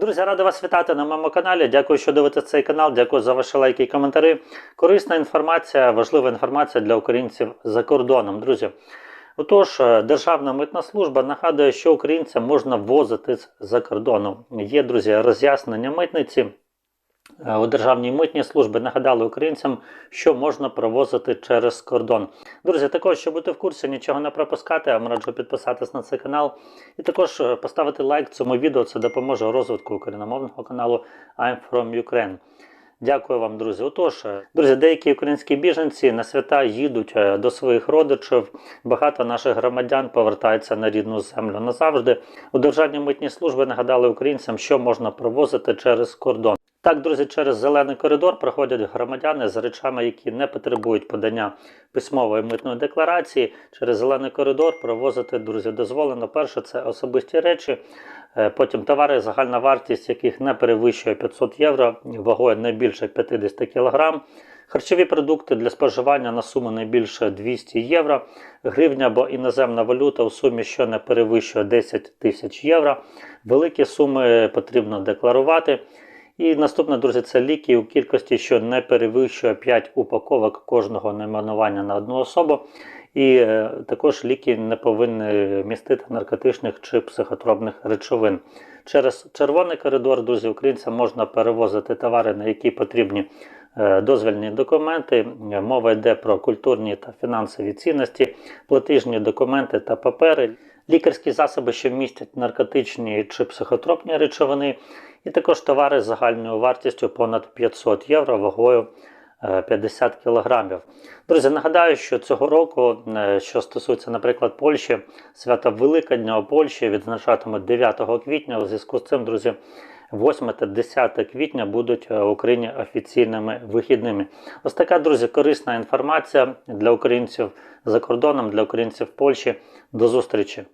Друзі, радий вас вітати на моєму каналі. Дякую, що дивитесь цей канал. Дякую за ваші лайки і коментарі. Корисна інформація, важлива інформація для українців за кордоном. Друзі. Отож, е, Державна митна служба нагадує, що українцям можна ввозити за кордоном. Є, друзі, роз'яснення митниці. Е, У Державній митній службі нагадали українцям, що можна провозити через кордон. Друзі, також, щоб бути в курсі, нічого не пропускати, вам раджу підписатись на цей канал. І також е, поставити лайк цьому відео, це допоможе розвитку україномовного каналу I'm from Ukraine. Дякую вам, друзі. Отож, е, друзі, деякі українські біженці на свята їдуть до своїх родичів. Багато наших громадян повертаються на рідну землю назавжди. У Державній митній службі нагадали українцям, що можна провозити через кордон. Так, друзі, через зелений коридор проходять громадяни з речами, які не потребують подання письмової митної декларації. Через зелений коридор провозити, друзі, дозволено. Перше це особисті речі, е, потім товари, загальна вартість яких не перевищує 500 євро, вагою не більше 50 кг. Харчові продукти для споживання на суму не більше 200 євро, гривня або іноземна валюта у сумі, що не перевищує 10 тисяч євро. Великі суми потрібно декларувати. І наступне, друзі, це ліки у кількості, що не перевищує 5 упаковок кожного найменування на одну особу. І е, також ліки не повинні містити наркотичних чи психотропних речовин. Через червоний коридор, друзі, українцям можна перевозити товари, на які потрібні е, дозвільні документи. Мова йде про культурні та фінансові цінності, платіжні документи та папери, лікарські засоби, що містять наркотичні чи психотропні речовини, і також товари з загальною вартістю понад 500 євро вагою е, 50 кг. Друзі, нагадаю, що цього року, е, що стосується, наприклад, Польщі, свято Великодня у Польщі відзначатимуть 9 квітня. У зв'язку з цим, друзі, 8 та 10 квітня будуть е, в Україні офіційними вихідними. Ось така, друзі, корисна інформація для українців за кордоном, для українців в Польщі. До зустрічі!